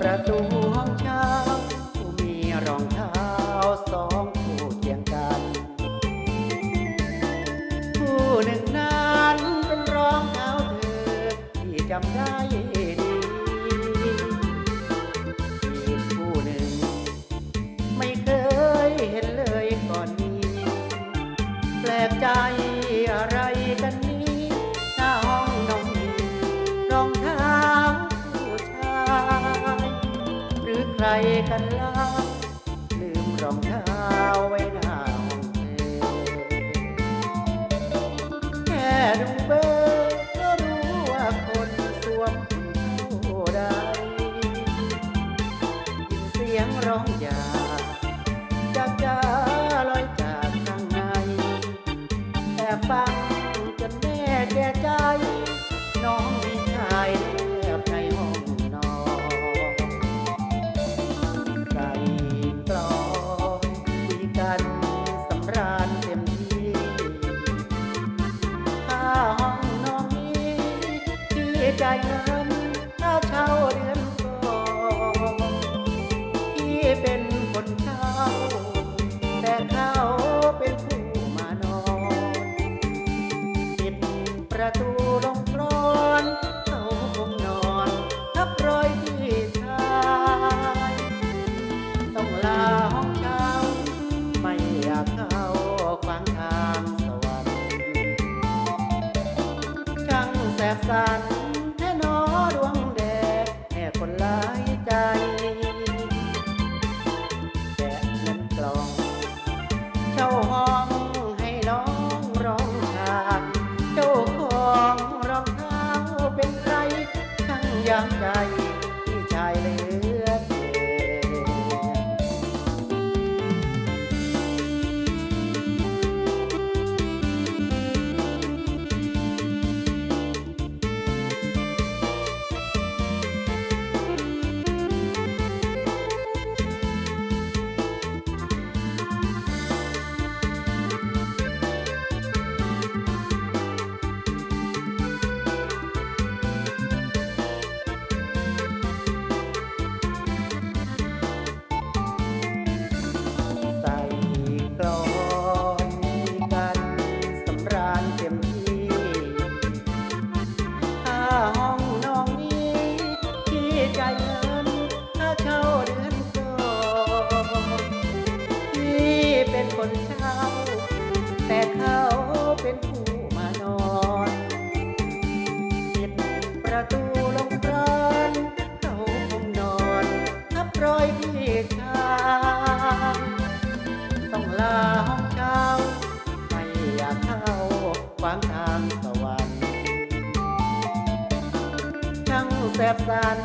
ประตูห้องเช่ามีรองเท้าสองคู่เคียงกัน คู่หนึ่งนั้นเป็นรองเท้าเธอที่จำได้ ใครกันล่ะลืมรองเท้าไว้าญเต็มที่ค่าห้องนอนนี้ที่จ่ายเงินค่าเช่าเดือนก่อนที่เป็นคนเช่าแต่เขาเป็นผู้มานอนปิดประตูลงกรอนเขาคงนอนทับรอยที่ชายต้องลา แสบสันแท่นอดวงแดดแห่คนหลายใจแกะเงินกล่อง เช่าห้องให้น้องร้องหากเจ้าของรองเท้าเป็นใครช่างยามใจ เขาเป็นผู้มานอนปิดประตูลงกรอนเขาคงนอนทับรอยพี่ชายต้องลาห้องเช่าไม่อยากเข้าขวางทางสวรรค์ช่างแสบสัน